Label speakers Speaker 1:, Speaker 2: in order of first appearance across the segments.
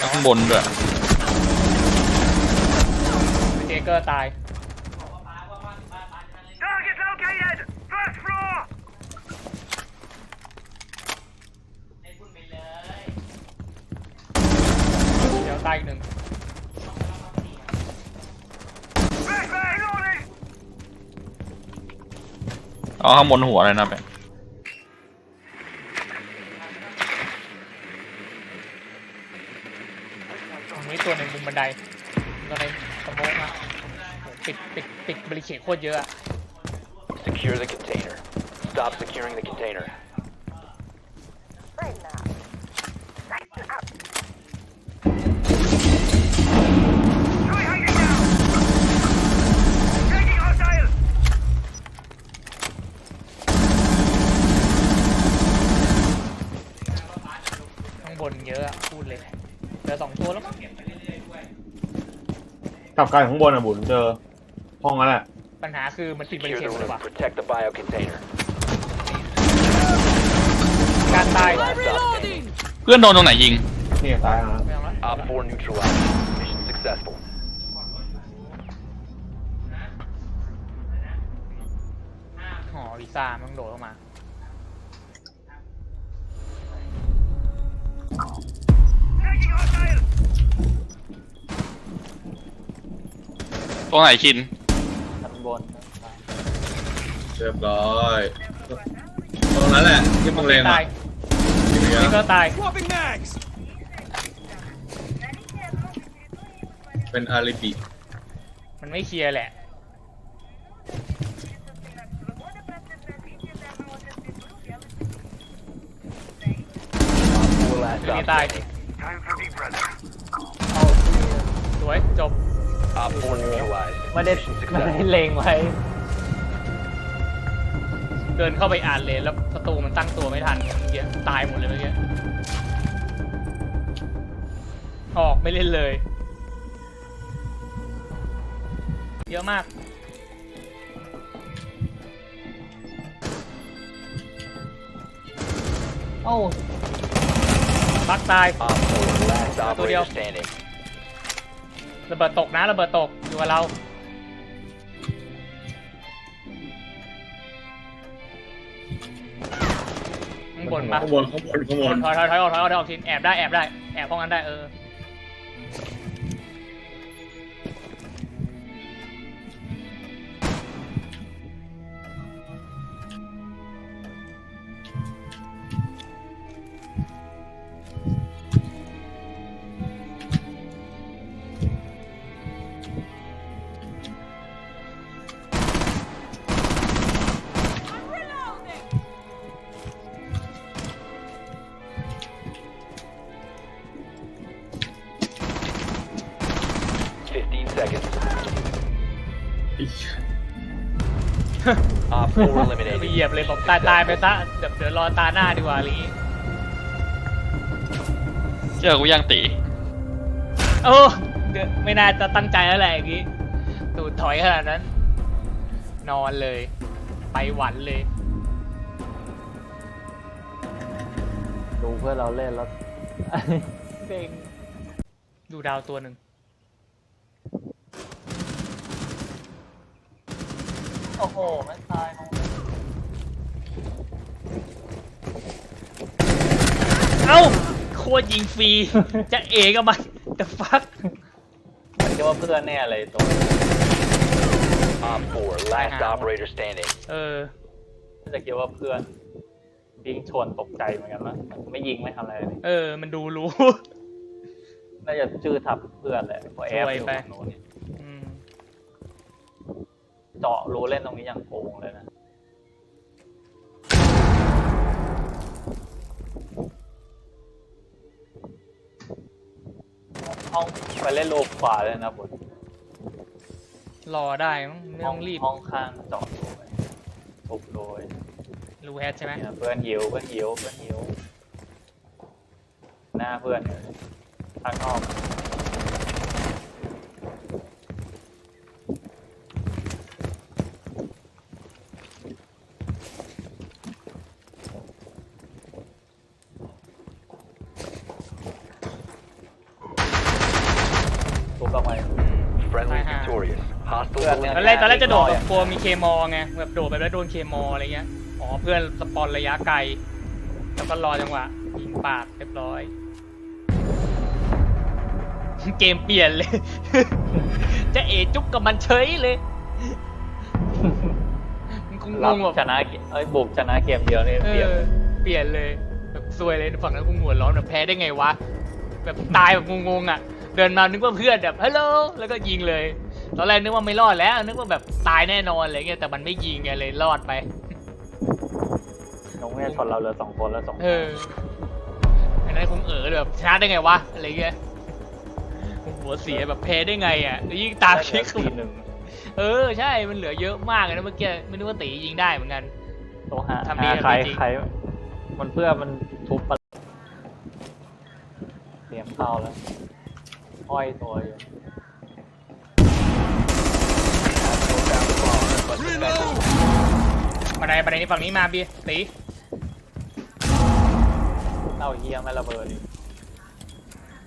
Speaker 1: ข้างบนด้วย
Speaker 2: เจเกอร์ตาย
Speaker 3: Target located! First floor!
Speaker 2: เดี๋ยวตายอีกหนึ่ง
Speaker 3: Flashbang! Reloading!
Speaker 1: เอาข้างบนหัวเลยนะแบงค์
Speaker 2: ตรง นี้ตัวหนึ่งบนบันไดตัวในสมองอะปิดปิดปิดบริเขตโคตรเยอะอะ
Speaker 4: Secure the container. Stop securing the container.
Speaker 2: เหลือสองตัวแล้วมั้ง
Speaker 5: กลับกลายข้างบนอะบุญเจอห้องนั้นแหละ
Speaker 2: ปัญหาคือมันปิดบริ
Speaker 4: Secure
Speaker 2: เขต
Speaker 4: the
Speaker 2: หมดเลย
Speaker 4: room.
Speaker 2: ว่ะ
Speaker 4: Protect the bio container.
Speaker 2: การตาย
Speaker 4: Last stop standing.
Speaker 1: เพื่อนโดนตรงไหนยิง
Speaker 5: นี่ตายแล้วนะ
Speaker 2: ไม่เอาละ
Speaker 4: Op 4 neutralized. Mission successful.
Speaker 2: หอวีซ่ามันโดดเข้ามา
Speaker 1: ตรงไหนชิน
Speaker 6: ชั้นบน
Speaker 5: เรียบร้อยตรงนั้นแหละที่มึงเลง
Speaker 2: ตา
Speaker 5: อะ
Speaker 2: ย
Speaker 5: ทีเนี้ย
Speaker 2: นี่ก็ตาย
Speaker 5: เป็นอาริบิ
Speaker 2: มันไม่เคลียร์แหละ
Speaker 4: Op 4 last
Speaker 2: ตัว
Speaker 4: stop
Speaker 2: นี้ตาย
Speaker 4: standing.
Speaker 3: Time for deep breath.
Speaker 2: เอาสวยจบ
Speaker 4: Op 4 neutralized.
Speaker 6: ไม่ได้
Speaker 4: Mission
Speaker 6: ไม่ได้
Speaker 4: successful.
Speaker 6: เลงไว้
Speaker 2: เดินเข้าไปอ่านเลยแล้วประตูมันตั้งตัวไม่ทันเมื่อกี้ตายหมดเลยเมื่อกี้ออกไม่เล่นเลย เยอะมาก
Speaker 6: เอ้า
Speaker 2: บักตาย
Speaker 4: Op 4 last
Speaker 2: Tôi đi
Speaker 4: operator
Speaker 2: không?
Speaker 4: standing.
Speaker 2: ระเบิดตกนะระเบิดตกอยู่กับเราข้างบนปะ
Speaker 5: ข้างบนข้างบนข้างบน
Speaker 2: ถอยถอยถอยออกถอยออกถอยออกทีแอบได้แอบได้แอบห้องนั้นได้เออ
Speaker 4: Op 4
Speaker 2: ไป
Speaker 4: eliminated.
Speaker 2: เหยียบเลยบอกตายตายไปซะเดี๋ยวเดี๋ยวรอตาหน้าดีกว่าอะไรอย่างงี้
Speaker 1: เจอกูยังตี
Speaker 2: โอ้เดี๋ยวไม่น่าจะตั้งใจแล้วแหละอย่างงี้ตูดถอยขนาดนั้น นอนเลย ไปหวันเลย
Speaker 6: ดูเพื่อนเราเล่นแล้วเด้ง
Speaker 2: ดูดาวตัวหนึ่ง
Speaker 6: โอ้โหไม่ตายน้อง
Speaker 2: เอ้าโคตรยิงฟรี จะเอกับมันแต่ฟัก
Speaker 6: มันจะว่าเพื่อนแน่เลยตัว
Speaker 4: Op 4 last operator standing.
Speaker 2: เออ
Speaker 6: น่าจะคิดว่าเพื่อนยิงชนตกใจเหมือนกันนะไม่ยิงไม่ทำอะไรเลย
Speaker 2: เออ มันดูรู้
Speaker 6: น่าจะชื่อทับเพื่อนแหละเพราะแอฟ
Speaker 2: ซวย
Speaker 6: อยู่
Speaker 2: ไป
Speaker 6: ฝั่งโน้นเนี่ย เจาะรูเล่นตรงนี้อย่างโกงเลยนะห้องไปเล่นโลขวาเลยนะผม
Speaker 2: รอได้มั้งไม่ต้องรีบ
Speaker 6: ห้องข้างเจาะรูไปทุบโดย
Speaker 2: รู้แฮชใช่ไหม
Speaker 6: เนี่ยเพื่อนหิวเพื่อนหิวเพื่อนหิวหน้าเพื่อนเนี่ยข้างนอก
Speaker 4: Friendly
Speaker 2: Uh-huh.
Speaker 4: victorious. Hostile
Speaker 6: Yeah,
Speaker 2: ตอนแรกตอนแรกจะโดด
Speaker 6: ไม่
Speaker 2: แบบกลัวมีเคมอไงแบบโดดไปแล้วโดนเคมออะไรเงี้ยอ๋อเพื่อนสปอนระยะไกล แล้วก็รอจังหวะยิงปาดเรียบร้อย เกมเปลี่ยนเลย จะเอจุกกับมันเฉยเลยมันคงง
Speaker 6: รับ
Speaker 2: งแบบ
Speaker 6: ชนะเกมเอ้ยบุกชนะเกมเดียวนี่
Speaker 2: เอ
Speaker 6: เปลี่ยน
Speaker 2: อเปลี่ยนเลยแบบซวยเลยฝั่งนั้นคงหัวร้อนแบบแพ้ได้ไงวะ แบบตายแบบงงๆอะ เดินมานึกว่าเพื่อนแบบฮัลโหลแล้วก็ยิงเลย ตอนแรกนึกว่าไม่รอดแล้ว นึกว่าแบบตายแน่นอนอะไรเงี้ยแต่มันไม่ยิงไงเลยรอดไป
Speaker 6: น้องเนี่ยชนเราเหลือสองคนแล้วสอง
Speaker 2: เอออันนั้นคงเออแบบชนะได้ไงวะอะไรเงี้ยคงหัวเสียแบบแพ้ได้ไงอะแล้วยิ่งตามคลิก
Speaker 6: ทีหนึ่ง
Speaker 2: เออใช่มันเหลือเยอะมากเลยนะเมื่อกี้ไม่นึกว่าตียิงได้เหมือนกัน
Speaker 6: ตัวหา
Speaker 2: ทำดี
Speaker 6: หาใคร
Speaker 2: ทำดีจริง
Speaker 6: ใครมันเพื่อมันทุบปะเตรียมเข้าแล้วห้อยตัวอยู่
Speaker 2: มาในประเด็นนี้ฝั่งนี้มาบีตี
Speaker 6: เอาเฮียไม่ระเบิดอีก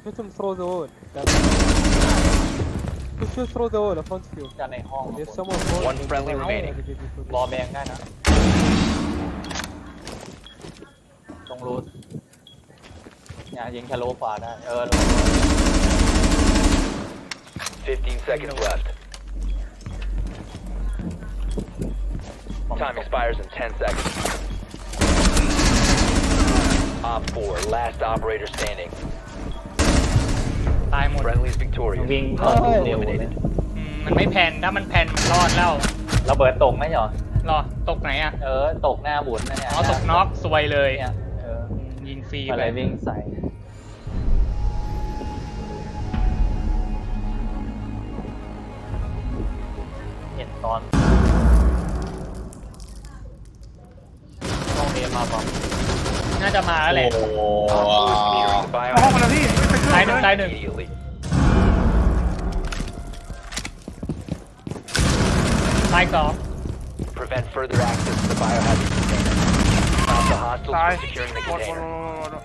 Speaker 7: Let him throw the wall. He should throw the wall in front of you.
Speaker 6: จะในห้อง
Speaker 7: There's someone more.
Speaker 4: One friendly remaining.
Speaker 6: รอแบงได้นะ ตรงรูทเนี่ยยิงทะลุขวาได้ เออ
Speaker 4: 15 seconds left. Time expires in 10 seconds. Op 4, last operator standing.
Speaker 2: ตายหมด
Speaker 4: Friendly's victorious.
Speaker 6: วิ่งเข้า
Speaker 4: Hostile
Speaker 6: เร็วเลย
Speaker 4: eliminated.
Speaker 2: อืมมันไม่แพนถ้ามันแพนมันรอดแล้ว
Speaker 6: ระเบิดตกไหมเหรอ
Speaker 2: รอตกไหนอะ
Speaker 6: เออ ตกหน้าบุญนะเนี่ย
Speaker 2: อ๋อตกน็อกซวยเลย
Speaker 6: เนี่ยเออ
Speaker 2: ยิงฟรี
Speaker 6: อะ
Speaker 2: ไป
Speaker 6: ไรวิ่งใส่ เห็นตอน ต้องเรียนมาบอก
Speaker 2: น่าจะมาแล้วแหละ
Speaker 1: โอ้โห
Speaker 4: Securing the
Speaker 3: ห้องมา
Speaker 4: biohazard
Speaker 3: แล้วพี่
Speaker 2: ตายหนึ่งตายหนึ่ง
Speaker 4: immediately.
Speaker 2: ตายสอง
Speaker 4: Prevent further access to the biohazard container. Stop the hostiles
Speaker 3: ตาย
Speaker 4: from securing the
Speaker 3: หมดหมดหม
Speaker 4: container.
Speaker 3: ดหมดหมด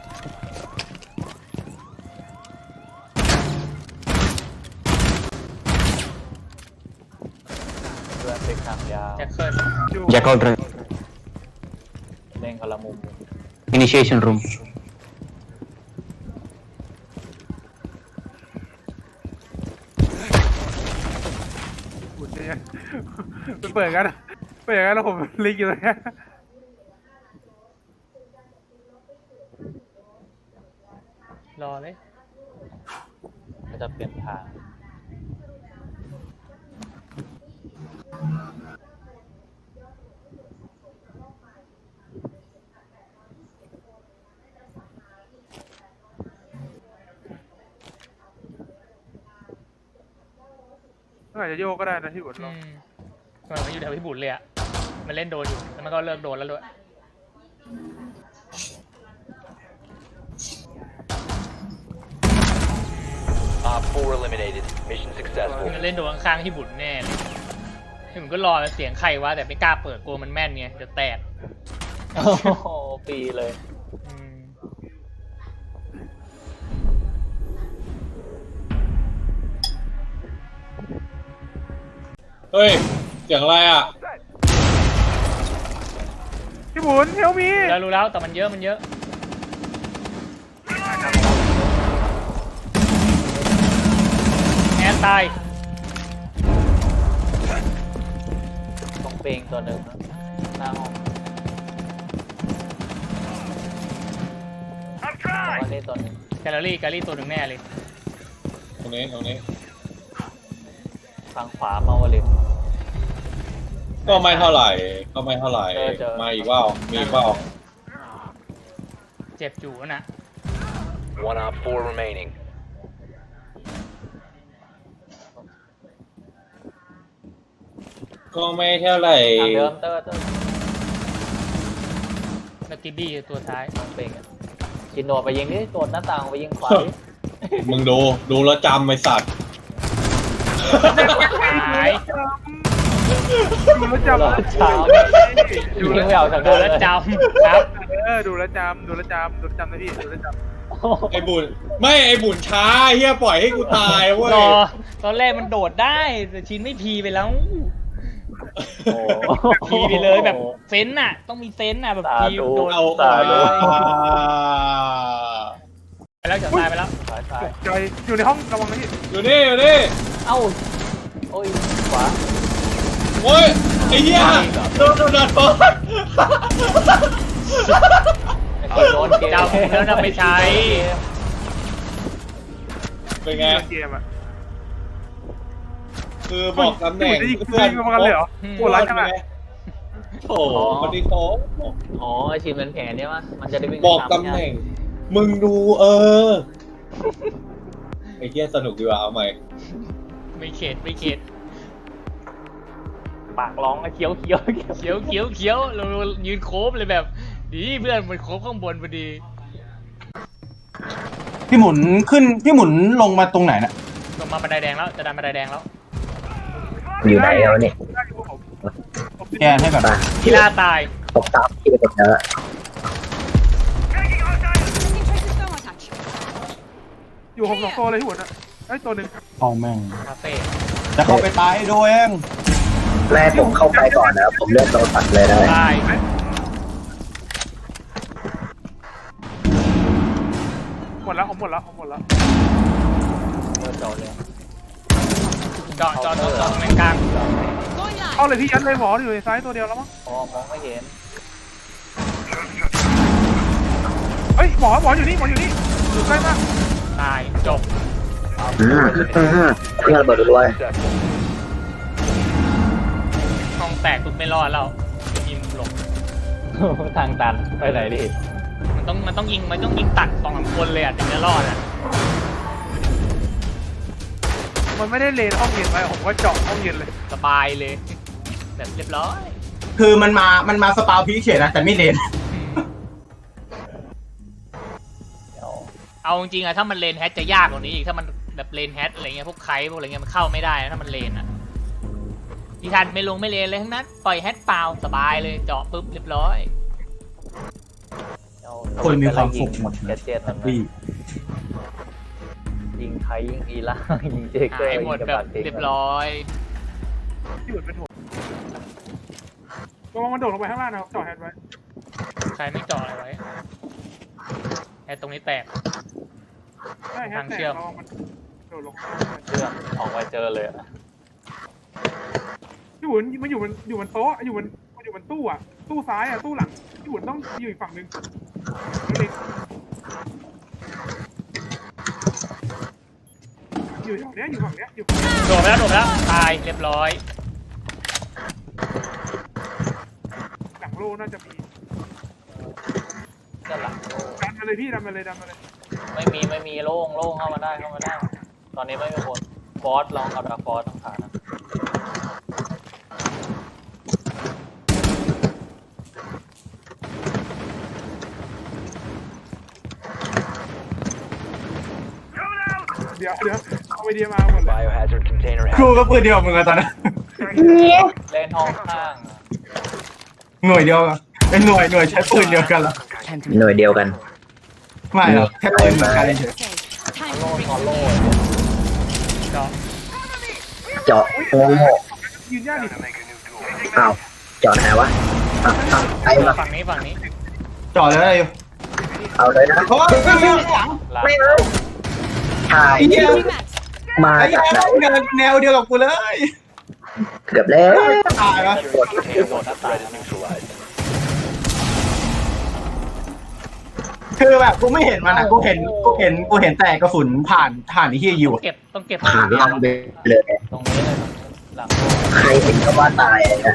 Speaker 6: เพื่อนเป็นทางยาว
Speaker 2: แจ็คเกิล
Speaker 8: Jackal drive.
Speaker 6: เล่นคนละมุม
Speaker 8: Initiation room.
Speaker 3: บุญเนี่ย มันเปิดกันเปิดกันแล้วผมลิงก์อยู่ตรงเนี้ย
Speaker 2: รอเลย
Speaker 6: ก็จะเปลี่ยนทาง
Speaker 3: อาจจะโยกก็ได้นะที่บุญ
Speaker 2: อื
Speaker 3: ลอง
Speaker 2: มมันมาอยู่แถวพี่บุญเลยอะมันเล่นโดนอยู่แล้วมันก็เลิกโดนแล้วด้วย
Speaker 4: Op 4 eliminated. Mission
Speaker 2: มัน
Speaker 4: successful.
Speaker 2: เล่นโดนข้างๆพี่บุญแน่เลยพี่บุญก็รอเสียงใครวะแต่ไม่กล้าเปิดกลัวมันแม่นไงเดี๋ยวแตก
Speaker 6: โอ้โหปีเลย
Speaker 5: ฮ้ยเสียงอะไรอะ
Speaker 3: พี่บุญเฮลมี
Speaker 2: รู้แล้วรู้แล้วแต่มันเยอะมันเยอะ แอนตาย
Speaker 6: ตรงเปงตัวหนึ่งนะหน้าห้อง
Speaker 3: I'm
Speaker 6: ตรง
Speaker 3: trying
Speaker 6: นี้ตัวหนึ่ง
Speaker 2: แคลอรี่แคลอรี่ตัวหนึ่งแน่เลย
Speaker 5: ตรงนี้ตรงนี้
Speaker 6: ทางขวามาวลิน
Speaker 5: ก็ไม่เท่าไหร่ ก็ไม่เท่าไหร่
Speaker 6: เจอเจอ
Speaker 5: มาอีกเปล่ามีอีกเปล่า
Speaker 2: เจ็บจู่นะ
Speaker 4: One Op 4 remaining.
Speaker 5: ก็ไม่เท่าไหร่
Speaker 6: ทางเดิมเตอร์เตอร์
Speaker 2: แล้วกิบบี้ตัวท้าย
Speaker 6: ตรงเปงอะกินโดดไปยิงนี่โดดหน้าต่างไปยิงขวาดิ
Speaker 5: มึงดู ดูแล้วจำไอสัตว์
Speaker 2: หาย
Speaker 3: ดูแล้วจำ
Speaker 6: โดดเช้ายิงไม่เอาทาง
Speaker 2: โด
Speaker 6: นั้นน
Speaker 2: แล้ว
Speaker 6: เลย
Speaker 2: จำครับ
Speaker 3: เออดูแล้วจำดูแล้วจำดูแล้วจำนะพี่ดูแล้วจ
Speaker 5: ไอ้บุญไม่ไอ้บุญช้าเฮียปล่อยให้กูตายเว้ย
Speaker 2: รอตอนแรกมันโดดได้แต่ชินไม่พีไปแล้ว
Speaker 6: โอ้
Speaker 2: พีไปเลยแบบเซนส์น่ะ ต้องมีเซนส์น่ะแบบ
Speaker 6: สา
Speaker 2: พี
Speaker 6: ธุ
Speaker 2: โดน
Speaker 5: เอา
Speaker 2: ตายเลย
Speaker 5: อ่า
Speaker 2: ไปแล้วจะตายไปแล้ว
Speaker 6: ซ้ายซ้าย
Speaker 3: ใจอยู่ในห้องระวังนะพี่
Speaker 5: อยู่นี่อยู่นี่
Speaker 6: เอ้า โอ้ยขวา
Speaker 5: โอ้ยไอ้เหี้ยโดนโดนโดนโดน
Speaker 6: ไอ้คนโดนเกม
Speaker 2: เจ้าแล้วนำไปใช้
Speaker 5: เป็นไง
Speaker 3: เกมอะ
Speaker 5: คือบอกตำแหน่ง
Speaker 3: จะยิงจะยิงกันมากันเลยเหรอโหดร้ายขนาด
Speaker 5: โอ้โหคนนี้เขา
Speaker 6: อ๋อไอชิมเป็นแผนเนี่ยมั้ยมันจะได้วิ่ง
Speaker 5: บอกา
Speaker 6: ม
Speaker 5: ตำแหน่ง มึงดูเออ ไอ้เหี้ยสนุกดีว่ะเอาใหม่
Speaker 2: ไม่เข็ดไม่เข็ด
Speaker 6: ปากร้องไอ้เคี้ยวเคี้ยวเคี้ยว
Speaker 2: เขียวเขียวเขียวเรายืนโคบเลยแบบ ดีเพื่อนมันโคบข้างบนพอดี
Speaker 9: พี่หมุนขึ้นพี่หมุนลงมาตรงไหนน่ะ
Speaker 2: ลงมาบันไดแดงแล้วจะดันบันไดแดงแล้ว
Speaker 8: อยู่ไหนแล้วเนี่ย
Speaker 3: ได้อยู่ผมผม
Speaker 9: แกนให้ก่อน
Speaker 2: กีฬาตาย
Speaker 8: ตกตามที่ไปตกเนื้อ
Speaker 3: อยู่ผมสองตัวเลยที่หัวน่ะ ไอ้ยตัวหนึ่ง
Speaker 9: เอาแม่ง
Speaker 2: คาเฟ่
Speaker 9: จะเข้าไปตายโดยเอง
Speaker 8: แม่ผมเข้าไปก่อนนะผมเลือกโดนตัดเลยนะ
Speaker 2: ตาย
Speaker 3: หมดแล้วผมหมดแล้วผมหมดแล้ว
Speaker 6: เมื่อเจาะเลย
Speaker 2: เจาะเจาะเจาะเจาะตรงกลาง
Speaker 3: เอาเลยพี่ยัดเลยหมออยู่ในซ้ายตัวเดียวแล้วมั้ง
Speaker 6: อ๋อมองไม่เห็น
Speaker 3: เฮ้ยหมอหมออยู่นี่หมออยู่นี่อยู่ใกล้มาก
Speaker 2: ตายจบ
Speaker 8: อืมอืมเพื่อนเบิดด้วย
Speaker 2: ห้องแตกปุ๊บไม่รอดแล้วยิงหลบ
Speaker 6: ทางตันไปไหนดิ
Speaker 2: มันต้องมันต้องยิงมันต้องยิงตัดสองสามคนเลยอะถึงจะรอดอะ
Speaker 3: มันไม่ได้เลนห้องเย็นไว้ผมก็เจาะห้องเย็นเลย
Speaker 2: สบายเลย แบบเรียบร้อย
Speaker 9: คือมันมา มันมาสปาวพีคเฉยนะแต่ไม่เลน
Speaker 6: เดี๋ยว
Speaker 2: เอาจริงๆอะถ้ามันเลนแฮชจะยากกว่านี้อีกถ้ามัน แบบเลนแฮชอะไรเงี้ยพวกไคพวกอะไรเงี้ยมันเข้าไม่ได้นะถ้ามันเลนอะพี่ทันไม่ลงไม่เลนเลยทั้งนั้นปล่อยแฮชเปล่าสบายเลยเจาะปุ๊บเรียบร้อย
Speaker 6: เดี๋ยว
Speaker 9: คนมีความสุขหมด
Speaker 6: แกเจ็ตมันนะ
Speaker 9: พี่
Speaker 6: ยิงไทยยิงอีล่ายิงเจเกอ
Speaker 2: หาย
Speaker 6: ร์
Speaker 2: หมด
Speaker 6: ยิง
Speaker 2: แบบ
Speaker 6: กะ
Speaker 2: เรียบร้อย
Speaker 3: ที่หัวเป็นหัวระวังมันโดดลงไปข้างล่างนะเจาะแฮนด์ไว้
Speaker 2: ใครไม่เจาะอะไรไว้แฮชตรงนี้แตก
Speaker 3: ใช่แฮน
Speaker 2: ทาง
Speaker 3: ด์แต
Speaker 2: เชื่
Speaker 3: ก
Speaker 2: อม
Speaker 3: ระวังมัน โดดลง
Speaker 6: เชื่อมออกไปเจอเลยอะ
Speaker 3: พี่หมุนมันอยู่มันอยู่บนโต๊ะอยู่บนมันอยู่บนตู้อะ ตู้ซ้ายอะ ตู้หลังพี่หมุนต้องอยู่อีกฝั่งหนึ่งอยู่ฝั่งเนี้ยอยู่ฝั่งเนี้ยอยู่
Speaker 2: โดดไปแล้วโดดไปแล้วตายเรียบร้อย
Speaker 3: หลังโลน่าจะมี
Speaker 6: ด้านหลัง
Speaker 3: ดันมาเลยพี่ดันมาเลยดันมาเลย
Speaker 6: ไม่มีไม่มีโล่งโล่งเข้ามาได้เข้ามาได้ ตอนนี้ไม่มีคนฟอสลองเอาดาฟอสต้องขานะ
Speaker 3: เดี๋ยวเดี๋ยวเอาไปเดียมาหมดเลย
Speaker 4: Biohazard container
Speaker 9: ครู
Speaker 4: has
Speaker 9: ก็ปืนเดียวกับมึงอะตอนนั้น
Speaker 6: เล่นห้องข้าง
Speaker 9: หน่วยเดียวกันเป็นหน่วยหน่วยใช้ปืนเดียวกันเหรอ
Speaker 8: หน่วยเดียวกัน
Speaker 9: ไม่หรอกแค่ปืนเหมือนกันเฉย
Speaker 6: โล่นอนโล่
Speaker 2: เจาะ
Speaker 8: เจาะโอ้โห
Speaker 3: ยืนย่าดิ
Speaker 8: อ้าวเจาะไหนวะอะอะไปมา
Speaker 2: ฝั่งนี้ฝั่งนี้
Speaker 9: จ่อเลยอะไรอยู่
Speaker 8: เอาเลยนะ
Speaker 9: โอ้ยไม่ไม่หลัง
Speaker 6: ลา
Speaker 8: ไม่เอาถ่าย
Speaker 9: ไอ้เหี้ย
Speaker 8: มา
Speaker 9: ไอ้
Speaker 8: จาก
Speaker 9: เหี้ย
Speaker 8: ไหน
Speaker 9: เดินแนวเดียวกับกูเลย
Speaker 8: เกือบแล้ว
Speaker 9: ตายวะ
Speaker 4: container once the threat is neutralized.
Speaker 9: คือแบบกูไม่เห็นมันอะกูเห็นกูเห็นกูเห็นแต่กระสุนผ่านผ่านไอ้เหี้ยอยู่
Speaker 2: เก็บต้องเก็บ
Speaker 8: ผ่านลังไปเลย
Speaker 6: ตรงนี้เลยหลังโล่
Speaker 8: ใครเห็นก็ว่าตายอะนะ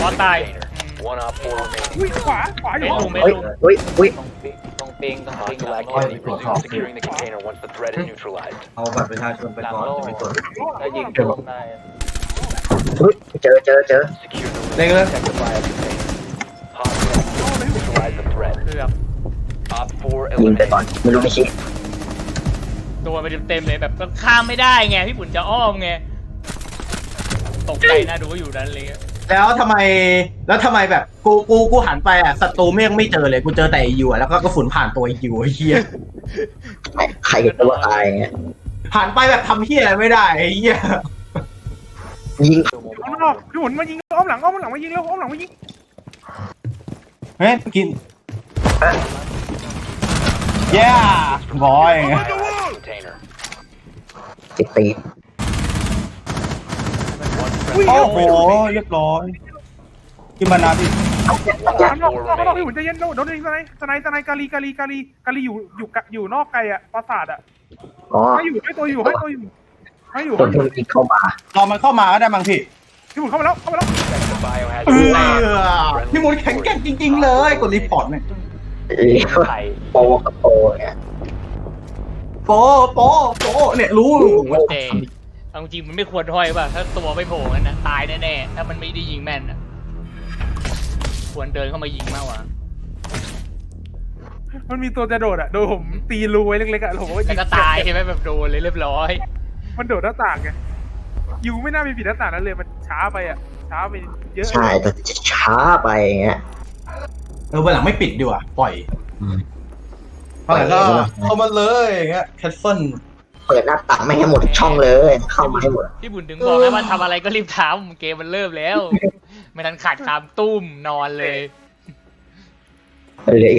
Speaker 2: พอตาย
Speaker 4: One op four remaining.
Speaker 3: อุ้ยขวาขวาอยู่
Speaker 2: ไม่ลงไม่
Speaker 8: เฮ้ย
Speaker 2: ลง
Speaker 8: เฮ้ยเฮ้ย
Speaker 6: ตรงปิงตรงปิงตรงปิง
Speaker 4: Hostile
Speaker 6: หลังโล่
Speaker 4: activity. Resume securing the container once the threat is neutralized.
Speaker 9: เอาบัตรประชาชนไป
Speaker 6: หลัง
Speaker 9: ก่อน
Speaker 6: โล่
Speaker 9: จะไปตรวจ
Speaker 6: ถ้ายิงโดนได้
Speaker 8: เฮ้ยเจอเจอเจอ
Speaker 4: Secure the
Speaker 9: เล็กเลย
Speaker 4: protect the bio container. Hostile neutralize the threat.
Speaker 2: เกือบ
Speaker 4: Op four
Speaker 8: ยิงไปก่อน
Speaker 4: eliminated.
Speaker 8: ไม่รู้ไม่ชี้
Speaker 2: โดนไปเต็มๆเลยแบบก็ข้ามไม่ได้ไงพี่ปุ่นจะอ้อมไงตกใจนะดูว่าอยู่นั้นเลย
Speaker 9: แล้วทำไม แล้วทำไมแบบกูกูกูหันไปอะศัตรูไม่ยังไม่เจอเลยกูเจอแต่ไอ้ยูอะแล้วก็กระสุนผ่านตัวไอ้ยูไอ้เหี้ย
Speaker 8: ใครกับตัวตายอย่างเงี้ย
Speaker 9: หันไปแบบทำเหี้ยอะไรไม่ได้ไอ้เหี้ย
Speaker 8: ยิง
Speaker 3: ข้างนอกพี่หมุนมายิงอ้อมหลังอ้อมหลังมายิงแล้วอ้อมหลังมายิง
Speaker 9: เฮ้ยกินเย้บอย
Speaker 4: Container.
Speaker 8: ติดตี
Speaker 9: โอ้โหเรียบร้อยกินมานาพี่
Speaker 3: ข้างนอกข้างนอกพี่หมุนใจเย็นโดนโดนยิงสไนสไนสไนกาลีกาลีกาลีกาลีอยู่อยู่กะอยู่นอกไกลอะปราสาทอะ
Speaker 8: อ๋อ
Speaker 3: ให้อยู่ให้ตัวอยู่ให้ตัวอยู่ให้อยู่
Speaker 8: คนที่ยิงเข้ามา
Speaker 9: รอมันเข้ามาก็ได้มั้งพี่
Speaker 3: พี่หมุนเข้ามาแล้วเข้ามาแล้ว
Speaker 4: The biohazard
Speaker 9: เอ
Speaker 4: container.
Speaker 9: อพี่หมุนแข็งแกร่งจริง ๆ เลยกดรีพอร์ตเนี่ย
Speaker 8: เรียกว่า
Speaker 6: ไข่
Speaker 8: โปกับโปเนี่ย
Speaker 9: โปโปโปเนี่ยรู้
Speaker 2: แต่เอาจริงมันไม่ควรห้อยป่ะ ถ้าตัวไม่โผล่กันนะ ตายแน่ๆ ถ้ามันไม่ได้ยิงแม่นอะควรเดินเข้ามายิงมากกว่า
Speaker 3: มันมีตัวจะโดดอะ โดนผมตีรูไว้เล็กๆอะผมก็
Speaker 2: แล้วก็ตายใช่ไหมแบบโดนเลยเรียบร้อย
Speaker 3: มันโดดหน้าต่างไงยูไม่น่ามีผิดหน้าต่างนั้นเลยมัน ช้าไปอะ ช้าไปเยอะ
Speaker 8: ใช่แต่จะช้าไปอย่างเงี้ย
Speaker 9: เออวันหลังไม่ปิดดีกว่าปล่อย
Speaker 8: อืม
Speaker 9: วันหลังก็เข้ามาเลยอย่างเงี้ยแคสเซิล
Speaker 8: เปิดหน้าต่างไม่ให้หมดช่องเลย เข้ามาให้หมด
Speaker 2: พี่บุญถึงบอกให้ว่าทำอะไรก็รีบทำเกมมันเริ่มแล้ว ไม่ทันขาดคำตุ้มนอนเลย
Speaker 8: เหลืออีก